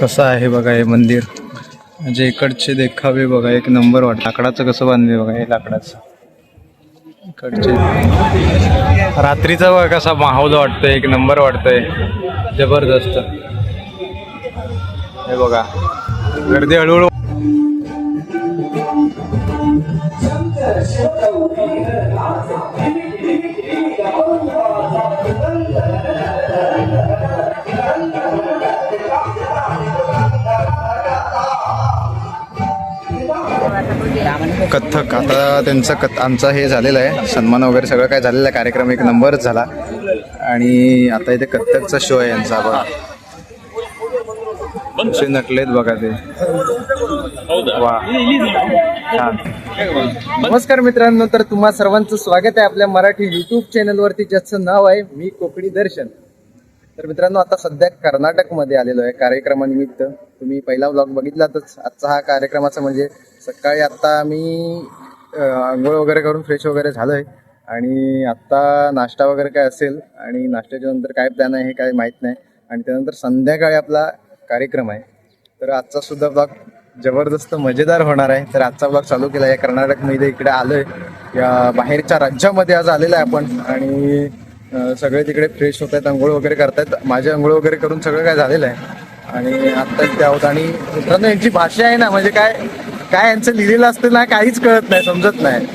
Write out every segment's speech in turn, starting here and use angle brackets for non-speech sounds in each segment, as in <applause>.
कसं आहे बघा हे मंदिर? म्हणजे इकडचे देखावे बघा एक नंबर वाट लाकडाचं कसं बांधले बघा हे लाकडाचं. इकडचे. रात्रीचा बघा कसा माहोल वाटतोय एक नंबर वाटतोय. जबरदस्त. हे बघा. गर्दी हळूहळू कथ्थक. आता त्यांचं कथ आमचा हे झालेलं आहे. सन्मान वगैरे सगळं काय झालेलं आहे. कार्यक्रम एक नंबरच झाला. आणि आता इथे कथ्थकचा शो आहे यांचा. बघा. असे नटलेत बघा ते. वा. छान. नमस्कार मित्रांनो तर तुम्हा सर्वांचं स्वागत आहे आपल्या मराठी युट्यूब चॅनलवरती ज्याचं नाव आहे मी कोकणी दर्शन. तर मित्रांनो आता सध्या कर्नाटकमध्ये आलेलो आहे कार्यक्रमानिमित्त. तुम्ही पहिला ब्लॉग बघितलातच. आजचा हा कार्यक्रमाचा म्हणजे सकाळी आत्ता मी आंघोळ वगैरे करून फ्रेश वगैरे झालो आहे आणि आत्ता नाश्ता वगैरे काय असेल आणि नाश्त्याच्या नंतर काय प्लॅन आहे हे काय माहीत नाही. आणि त्यानंतर संध्याकाळी आपला कार्यक्रम आहे. तर आजचा सुद्धा ब्लॉग जबरदस्त मजेदार होणार आहे. तर आजचा ब्लॉग चालू केला आहे. कर्नाटकमध्ये इकडे आलोय. या बाहेरच्या राज्यामध्ये आज आलेला आहे आपण. आणि सगळे तिकडे फ्रेश होत आहेत आंघोळ वगैरे करतायत. माझे आंघोळ वगैरे करून सगळं काय झालेलं आहे. आणि आता ते आहोत. आणि मित्रांनो यांची भाषा आहे ना म्हणजे काय काय यांचं लिहिलेलं असतं ना काहीच कळत नाही समजत नाही.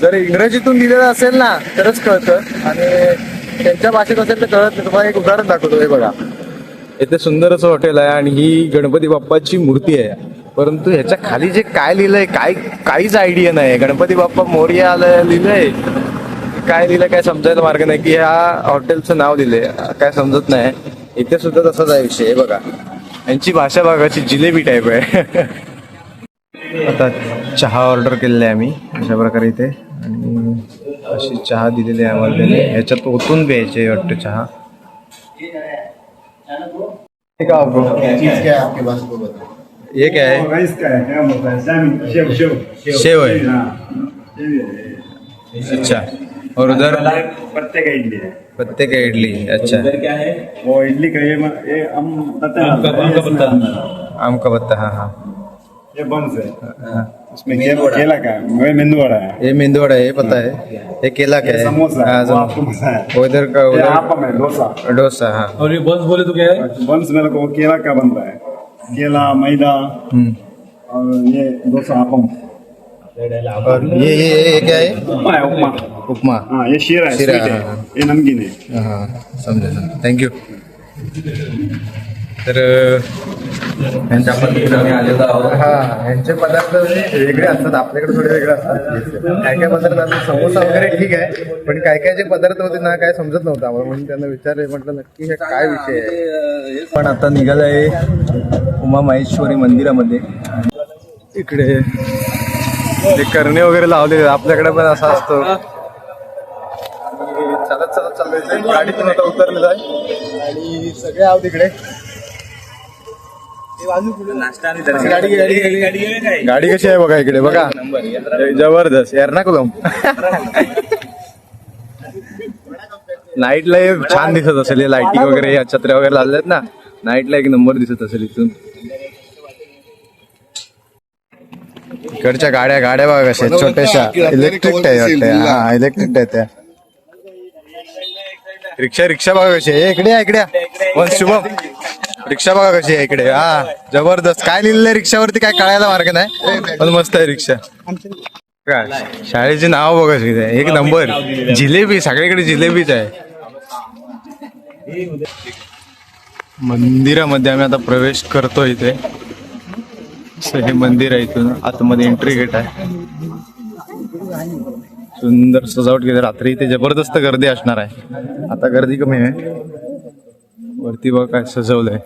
जर इंग्रजीतून लिहिलेलं असेल ना तरच कळतं. आणि त्यांच्या भाषेत असेल तर कळत नाही. तुम्हाला एक उदाहरण दाखवतो हे बघा. इथे सुंदर असं हॉटेल आहे आणि ही गणपती बाप्पाची मूर्ती आहे. परंतु ह्याच्या खाली जे काय लिहिलंय काय काहीच आयडिया नाही गणपती बाप्पा मोर्या आलं लिहिलंय. काय लिहिलं काय समजायला मार्ग नाही की ह्या हॉटेलचं नाव दिलंय. काय समजत नाही. इथे सुद्धा तसाच आहे विषय हे बघा. यांची भाषा बघाची जिलेबी टाईप आहे. <laughs> आता चहा ऑर्डर केलेला आहे आम्ही अशा प्रकारे इथे. आणि अशी चहा दिलेली आहे आम्हाला त्याने. ह्याच्यात ओतून प्यायचे वाटतं चहा. ठीक आहे क्या है आपके पास वो बताओ ये क्या है राइस का है क्या बोलता है शामी शेव शेव. शेव है हाँ शेव है। अच्छा. और उधर? पत्ते का इडली है। पत्ते का इडली अच्छा। क्या है? वो इडली का ये पता आम का पत्ता। हाँ। हाँ ये बंस है। हाँ। उसमें केला केला का है। मेंदू वड़ा है। ये मेंदू वड़ा है ये पता है। ये केला का ये है। समोसा हाँ। है वो है। इधर का उधर डोसा। डोसा हाँ। और ये बंस बोले तो क्या है? बंस मेरे को केला का बन रहा है। केला मैदा हम्म। और ये डोसा आपम और ये ये ये क्या है उपमा है उपमा. उपमा. हाँ ये शीरा है शीरा, स्वीट हाँ, है. हाँ। ये नमकीन है हां. समजा थँक्यू तर यांच्या पद्धतीने आलेलो आहोत. हा यांचे पदार्थ वेगळे असतात. आपल्याकडे थोडे वेगळे असतात. काय काय पदार्थ आता समोसा वगैरे ठीक आहे पण काय काय जे पदार्थ होते ना काय समजत नव्हतं आम्हाला. म्हणून त्यांना विचारले म्हटलं नक्की हे काय विषय आहे? पण आता निघालं आहे उमा माहेश्वरी मंदिरामध्ये. इकडे ते करणे वगैरे लावलेले आहेत. आपल्याकडे पण असा असतो. आणि चालत चालत चाललोय गाडीतून आता उतरलेलं आहे. आणि सगळे आहोत इकडे. गाडी गाडी गाडी गाडी. कशी आहे बघा इकडे बघा. जबरदस्त एर्नाकुलम नाईटला छान दिसत असेल हे लाईटिंग वगैरे या छत्र्या वगैरे लावल्या आहेत ना नाईटला एक नंबर दिसत असेल इथून. इकडच्या गाड्या गाड्या बघा कशा आहेत, छोट्याशा इलेक्ट्रिक वाटतं हा इलेक्ट्रिक टाईप त्या. रिक्षा रिक्षा बघा कशी आहे. ए, इकडे या, इकडे या. वन शुभम. रिक्षा बघा कशी आहे इकडे. हा जबरदस्त. काय लिहिलेलं आहे रिक्षावरती? काय कळायला मार्ग नाही. पण मस्त आहे रिक्षा. काय शाळेचे नाव बघा एक नंबर. जिलेबी सगळीकडे जिलेबीच आहे. मंदिरामध्ये आम्ही आता प्रवेश करतो इथे. असं हे मंदिर आहे इथून. आतमध्ये एंट्री गेट आहे. सुंदर सजावट केली. रात्री इथे जबरदस्त गर्दी असणार आहे. आता गर्दी कमी आहे. वरती बघा काय सजवलंय.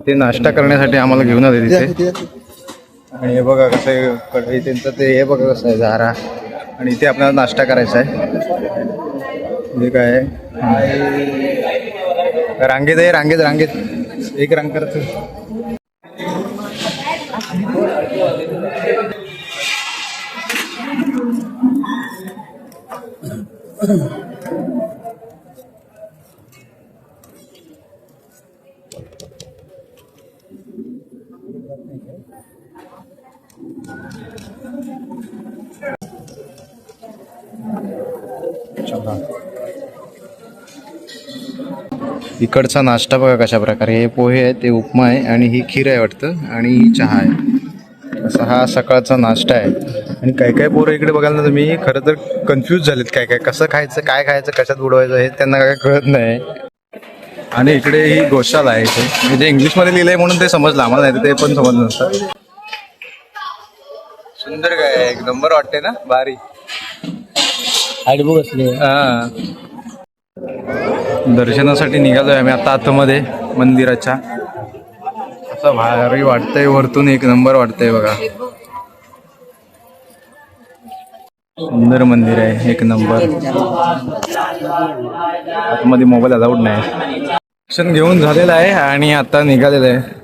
ते नाश्ता करण्यासाठी आम्हाला घेऊन आले तिथे. आणि हे बघा कसं आहे कढई त्यांचं ते हे बघा कसं आहे झारा. आणि इथे आपल्याला नाश्ता करायचा आहे. हे काय आहे? रांगेत आहे रांगेत रांगेत. एक रांग Thank you. इकडचा नाश्ता बघा कशा प्रकारे हे पोहे आहे ते उपमा आहे आणि ही खीर आहे वाटतं आणि ही चहा आहे. असा हा सकाळचा नाश्ता आहे. आणि काय काय पोरं इकडे बघायला ना तुम्ही खरं तर कन्फ्यूज झालेत काय काय कसं खायचं काय खायचं कशात बुडवायचं हे त्यांना काय कळत नाही. आणि इकडे ही गोशाला आहे इथे. म्हणजे इंग्लिशमध्ये लिहिलंय म्हणून ते समजलं आम्हाला नाही तर ते पण समजलं नसतं. सुंदर काय आहे, एक नंबर वाटते ना भारी. हा. दर्शनासाठी निघालो आहे आम्ही आता आतमध्ये मंदिराच्या. असं भारी वाटतंय वरतून एक नंबर वाटतंय बघा. सुंदर मंदिर आहे एक नंबर. आतमध्ये मोबाईल अलाउड नाही. दर्शन घेऊन झालेलं आहे आणि आता निघालेलं आहे.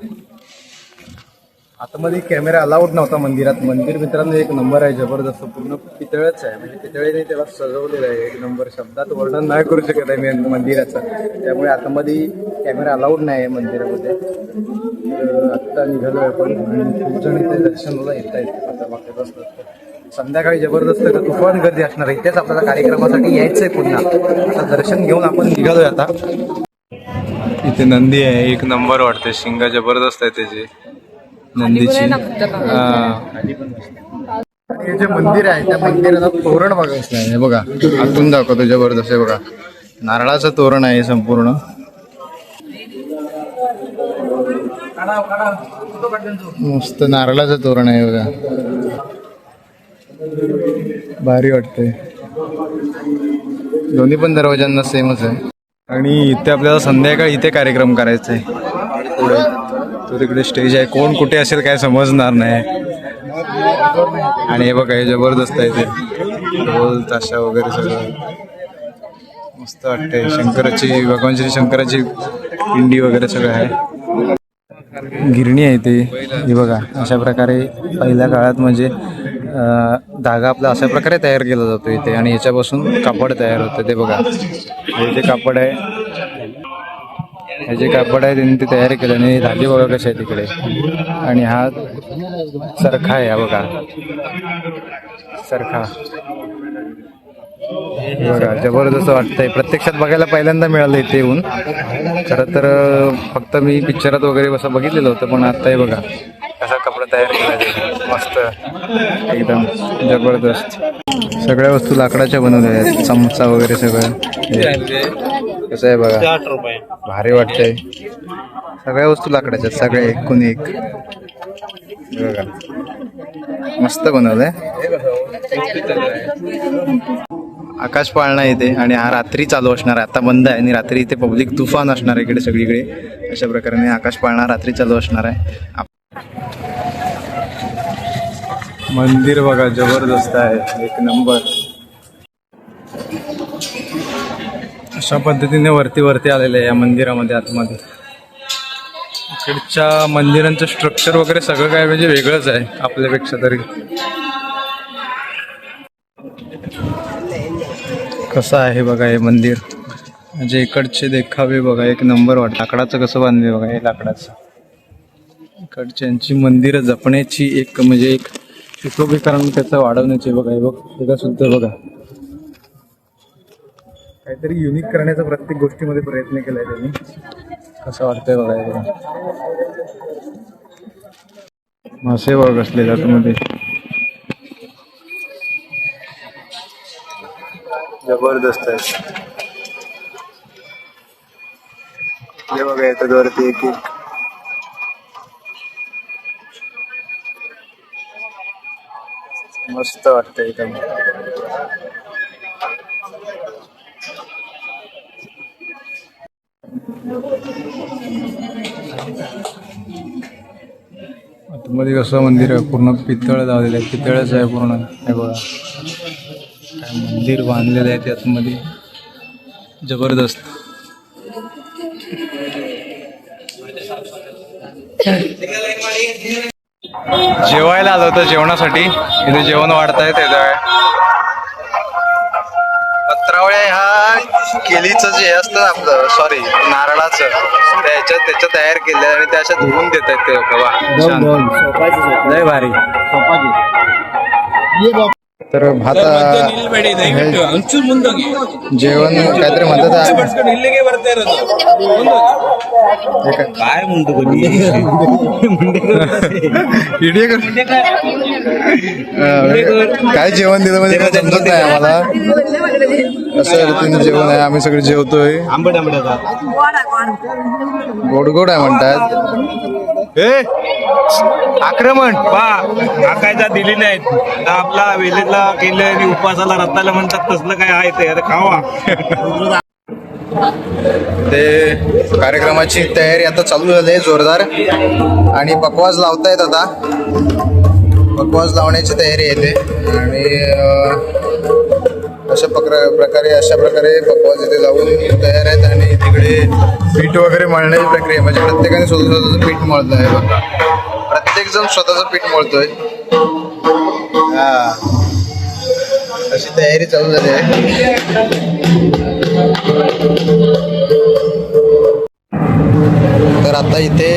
आतमध्ये कॅमेरा अलाउड नव्हता मंदिरात. मंदिर मित्रांनो एक नंबर आहे जबरदस्त पूर्ण पितळच आहे. म्हणजे पितळेने त्याला सजवलेलं आहे. एक नंबर शब्दात वर्णन नाही करू शकत आहे मी मंदिराचं. त्यामुळे आतमध्ये कॅमेरा अलाउड नाही आहे मंदिरामध्ये. तर आत्ता निघालो आपण. आणि खूप जण इथे दर्शनाला येत आहेत आता बघत असतात संध्याकाळी जबरदस्त तुफान गर्दी असणार आहे. इथेच आपल्याला कार्यक्रमासाठी यायचंय पुन्हा. आता दर्शन घेऊन आपण निघालोय आता. इथे नंदी आहे. एक नंबर वाटते शिंगा जबरदस्त आहे त्याची. नंदीची. हा. हे जे मंदिर आहे त्या मंदिराला तोरण बघा. कसलं आहे हे बघा आतून दाखवतो जबरदस्त आहे बघा. नारळाचं तोरण आहे संपूर्ण. मस्त नारळाचं तोरण आहे बघा. भारी वाटतंय. दोन्ही पण दरवाजांना सेमच आहे. आणि इथे आपल्याला संध्याकाळी इथे कार्यक्रम करायचा आहे पुढे. तो तिकडे स्टेज आहे. कोण कुठे असेल काय समजणार नाही. आणि हे बघा हे जबरदस्त आहे ते. ढोल ताशा वगैरे सगळं. मस्त वाटते शंकराची भगवान श्री शंकराची पिंडी वगैरे सगळं आहे. गिरणी आहे ती. ही बघा अशा प्रकारे पहिल्या काळात म्हणजे धागा आपला अशा प्रकारे तयार केला जातो इथे. आणि याच्यापासून कापड तयार होतं ते बघा. हे जे कापड आहे हे जे कापड आहे त्यांनी ते तयार केलं आणि धागे बघा कशा आहे तिकडे. आणि हा सरखा आहे हा बघा. सरखा बघा जबरदस्त वाटतंय. प्रत्यक्षात बघायला पहिल्यांदा मिळालं इथे येऊन. खरं तर फक्त मी पिक्चरात वगैरे असं बघितलेलं होतं पण आता हे बघा. कसा कपडा तयार केला मस्त. एकदम जबरदस्त. सगळ्या वस्तू लाकडाच्या बनवल्या आहेत. चमचा वगैरे सगळं. कसं आहे बघा? भारी वाटतंय. सगळ्या वस्तू लाकडाच्या आहेत, सगळ्या एकूण एक. बघा. मस्त बनवलंय. आकाश पाळणा इथे आणि हा रात्री चालू असणार आहे. आता बंद आहे आणि रात्री इथे पब्लिक तुफान असणार आहे इकडे सगळीकडे. अशा प्रकारे आकाश पाळणा रात्री चालू असणार आहे. आप- मंदिर बघा जबरदस्त आहे. एक नंबर. अशा पद्धतीने वरती वरती आलेले आहे या मंदिरामध्ये आतमध्ये. इकडच्या मंदिरांचं स्ट्रक्चर वगैरे सगळं काय म्हणजे वेगळंच आहे आपल्यापेक्षा तरी. कसं आहे बघा हे मंदिर? म्हणजे इकडचे देखावे बघा एक नंबर वाट लाकडाचं कसं बांधले बघा हे लाकडाचं. इकडच्यांची मंदिरं जपण्याची एक म्हणजे एक सुशोभीकरण त्याचं वाढवण्याचे बघा हे बघ सुद्धा बघा. काहीतरी युनिक करण्याचा प्रत्येक गोष्टीमध्ये प्रयत्न केलाय त्यांनी. कसं वाटतंय बघा हे बघा. मासे बघ असले आतमध्ये जबरदस्त आहे हे बघा येतात वरती एक एक. मस्त वाटतंय एकदम. आतमध्ये कसं मंदिर आहे? पूर्ण पितळ लावलेलं आहे. पितळच आहे पूर्ण. हे बघा. काय मंदिर बांधलेलं आहे त्यातमध्ये. जबरदस्त. जेवायला आलो होतं जेवणासाठी. इथे जेवण वाढतायत येत आहे केलीचं जे असतं आपलं सॉरी नारळाचं त्याच्यात त्याच्या तयार केलं आणि त्या अशा धुवून देत आहेत ते लोक. वा छान. लय भारी. तर भात हे ಒಂಚೂರು ಮುಂದೋಗಿ जेवण काहीतरी म्हणतात आहे. ಬಡ್ಸ್ಕೊಂಡು ಇಲ್ಲಿಗೆ ಬರ್ತಾ ಇರೋದು हे काय? ಬಾಯ್ ಮುಂದೆ ಬನ್ನಿ इडिये कर. अं, काय जेवण दिलं म्हणजे काय समजत नाही आम्हाला असं रीतीने जेवण आहे आम्ही सगळे जेवतोय आंबट आंबट आता गोड गोड आहे म्हणतात ए? आक्रमण. बा टाकायचा दिली नाहीत. आता आपला वेलेतला केलं आणि उपवासाला रताला म्हणतात तसलं काय आहे ते. आता खावा. ते कार्यक्रमाची तयारी आता चालू झाली आहे जोरदार. आणि पकवाज लावतायत आता. पकवाज लावण्याची तयारी आहे ते. आणि अं, अशा प्रकार प्रकारे अशा प्रकारे पकवाज इथे जाऊन तयार आहेत आणि तिकडे पीठ वगैरे मळण्याची प्रक्रिया म्हणजे प्रत्येकाने स्वतः स्वतःचं पीठ मळत आहे बघा. प्रत्येकजण स्वतःचं पीठ मळतोय. हा. अशी तयारी चालू झाली आहे. तर आता इथे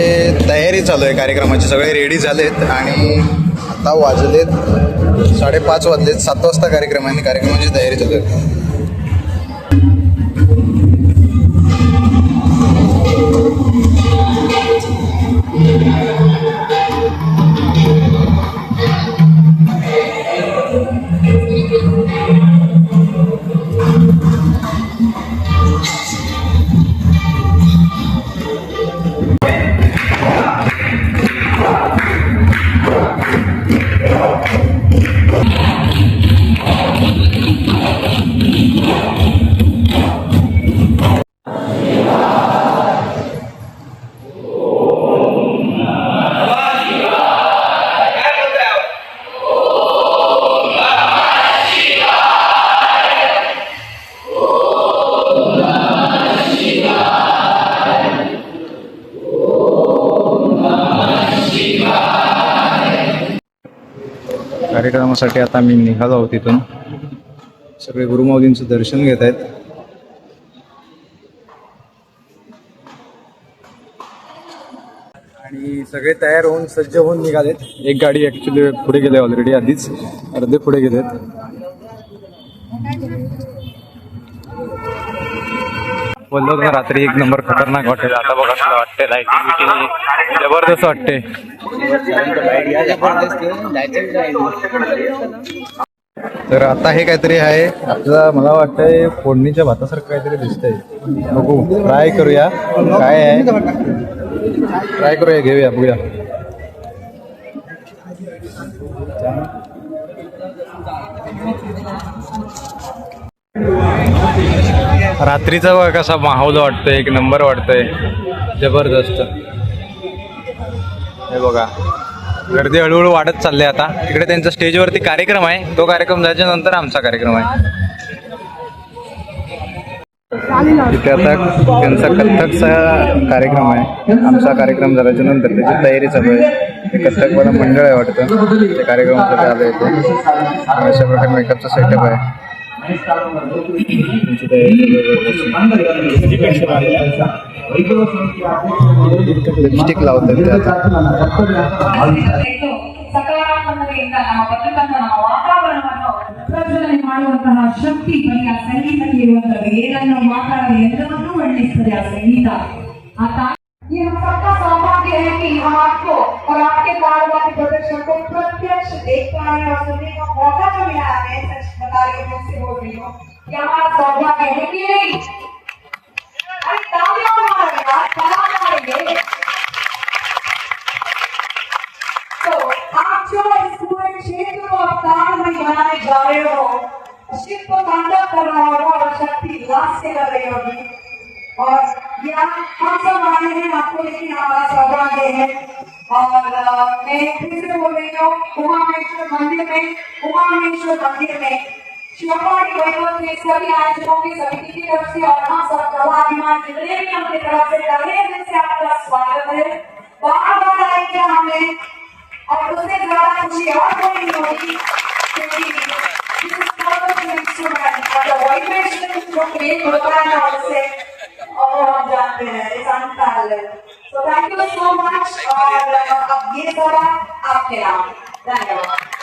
तयारी चालू आहे. कार्यक्रमाची सगळे रेडी झालेत आणि आता वाजलेत साडेपाच वाजले सात वाजता कार्यक्रम आहे आणि कार्यक्रमाची तयारी चालू आहे. कार्यक्रमासाठी आता मी निघालो आहोत तिथून सगळे गुरुमाऊलींचं दर्शन घेत आहेत. आणि सगळे तयार होऊन सज्ज होऊन निघालेत. एक गाडी ऍक्च्युली पुढे गेले ऑलरेडी आधीच. अर्धे पुढे गेलेत. बोललो ना रात्री एक नंबर खतरनाक वाटेल आता बघा कसं वाटते लाईटिंग बिटिंग जबरदस्त वाटते तर आता हे काहीतरी आहे आपल्याला मला वाटतंय फोडणीच्या भातासारखं काहीतरी दिसतंय. बघू ट्राय करूया. काय आहे? ट्राय करूया घेऊया बघूया. रात्रीचा बघा कसा माहोल वाटतोय एक नंबर वाटतोय. जबरदस्त. हे बघा. गर्दी हळूहळू वाढत चालली आता. तिकडे त्यांचा स्टेजवरती कार्यक्रम आहे. तो कार्यक्रम झाल्याच्यानंतर आमचा कार्यक्रम आहे. तिथे आता त्यांचा कथ्थकचा कार्यक्रम आहे. आमचा कार्यक्रम झाल्याच्यानंतर त्याची तयारी चालू आहे. ते कथ्थकवाला मंडळ आहे वाटतं. ते कार्यक्रमासाठी आलं इथे. अशा प्रकारे मेकअपचा सेटअप आहे. त्यांची तयारी लिपस्टिक लावतात ते आता ಸಕಾರಾತ್ಮಕತೆಯಿಂದ ನಮ್ಮ ಬದುಕನ್ನು ನಮ್ಮ ವಾತಾವರಣವನ್ನು ಪ್ರಜ್ವಲನೆ ಮಾಡುವಂತಹ ಶಕ್ತಿ ಬರೀ ಆ ಸಂಗೀತಕ್ಕೆ ಇರುವಂತದ್ದು ಏನನ್ನು ಮಾತಾಡದೆ ಎಲ್ಲವನ್ನೂ ವರ್ಣಿಸ್ತದೆ ಆ ಸಂಗೀತ ಆ ತಾ- ये हम सबका सौभाग्य है कि हम आपको और आपके बालवादी प्रदर्शन को प्रत्यक्ष देख पाए और सुनने का मौका जो मिला है सच बता रही हूँ मुझसे बोल रही हूँ कि हमारा सौभाग्य है कि नहीं? अरे तालियां मारेंगे यार तालियां मारेंगे तो आप जो इस पूरे क्षेत्र को अवतार में बनाने जा रहे हो शिव को तांडव कर रहा होगा और शक्ति लाश से कर रही होगी। और या हम सब आए हैं आपको लेकिन हमारा सौभाग्य है। और मैं फिर से बोल रही हूँ उमामेश्वर मंदिर में उमामेश्वर मंदिर में। शिवपाड़ी वैभव के सभी आयोजकों की समिति की तरफ से और हम सब कलाभिमान जितने भी हमने तरफ से तहे दिन से आपका स्वागत है। बार बार आएंगे हमें और उससे ज्यादा खुशी और कोई नहीं होगी क्योंकि जो क्रिएट होता है ना उससे और हम जानते हैं इस unparalleled. So thank you so much और अब ये सारा आपके नाम धन्यवाद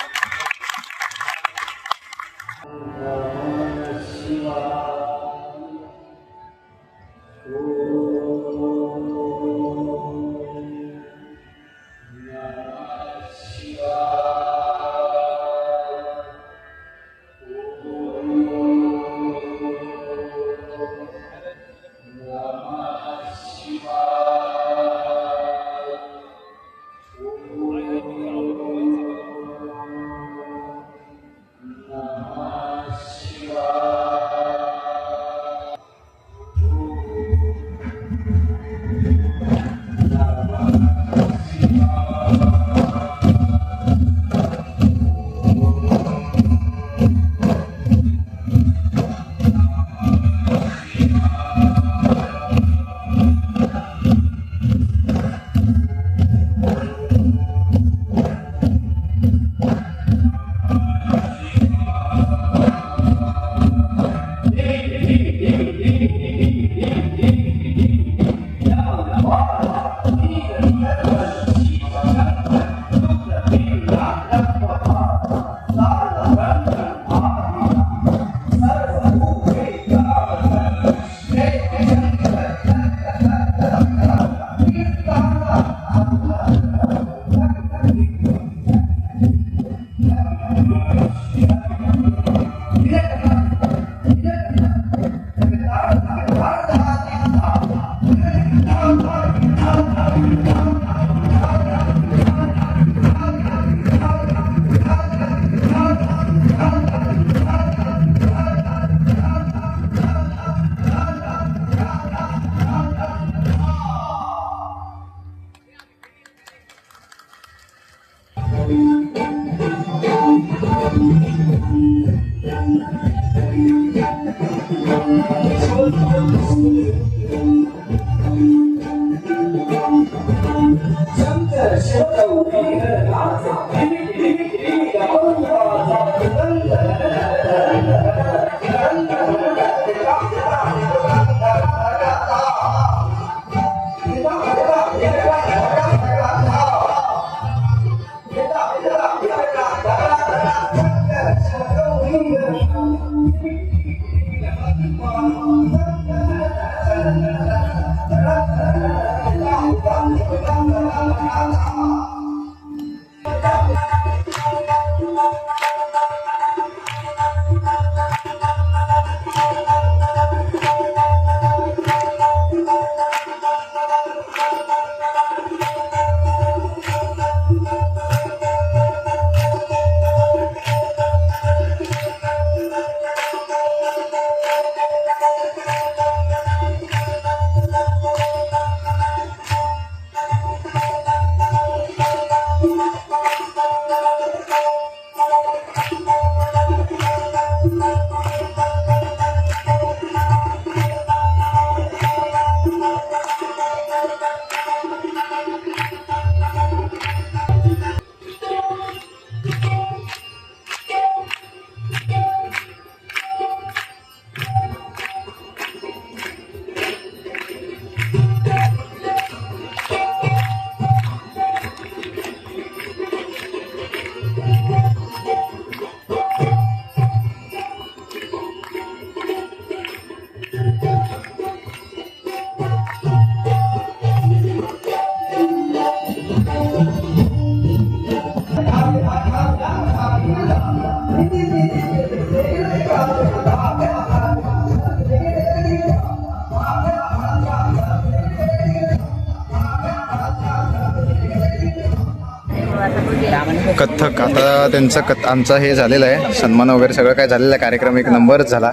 कथ्थक. आता त्यांचं कथ आमचा हे झालेलं आहे. सन्मान वगैरे सगळं काय झालेलं आहे. कार्यक्रम एक नंबरच झाला.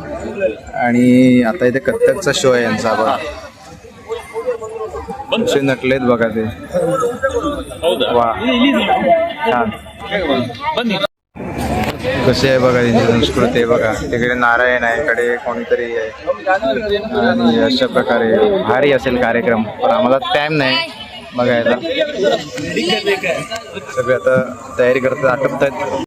आणि आता इथे कथ्थकचा शो आहे यांचा. बघा. कसे नटलेत बघा ते. वा. छान. कसे आहे बघा त्यांची संस्कृती आहे बघा. तिकडे नारायण आहे. इकडे कोणीतरी आहे. आणि अशा प्रकारे भारी असेल कार्यक्रम. पण आम्हाला टाइम नाही. बघायला. सगळे आता तयारी करतात आटपत आहेत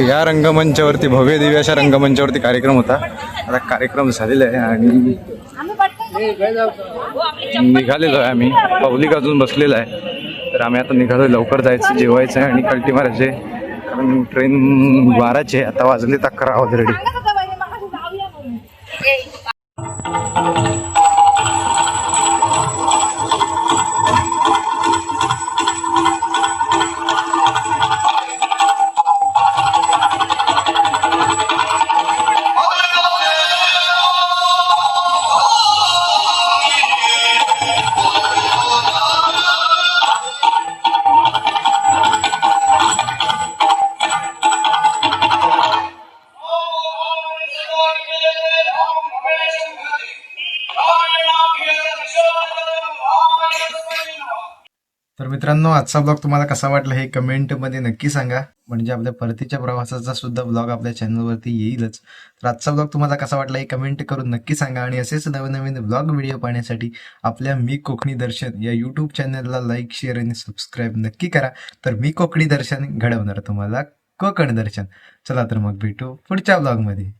या रंगमंचावरती भव्य दिव्य अशा रंगमंचावरती कार्यक्रम होता. आता कार्यक्रम झालेला आहे आणि निघालेलो आहे आम्ही. पब्लिक अजून बसलेला आहे. तर आम्ही आता निघालो लवकर जायचं जेवायचं आहे आणि कल्टी मारायचे. कारण ट्रेन बाराची आहे आता वाजले अकरा ऑलरेडी मित्रांनो आजचा ब्लॉग तुम्हाला कसा वाटला हे कमेंटमध्ये नक्की सांगा. म्हणजे आपल्या परतीच्या प्रवासाचा सुद्धा ब्लॉग आपल्या चॅनलवरती येईलच. तर आजचा ब्लॉग तुम्हाला कसा वाटला हे कमेंट करून नक्की सांगा आणि असेच नवीन नवीन ब्लॉग व्हिडिओ पाहण्यासाठी आपल्या मी कोकणी दर्शन या यूट्यूब चॅनलला लाईक शेअर आणि सबस्क्राईब नक्की करा. तर मी कोकणी दर्शन घडवणार तुम्हाला कोकण दर्शन. चला तर मग भेटू पुढच्या ब्लॉगमध्ये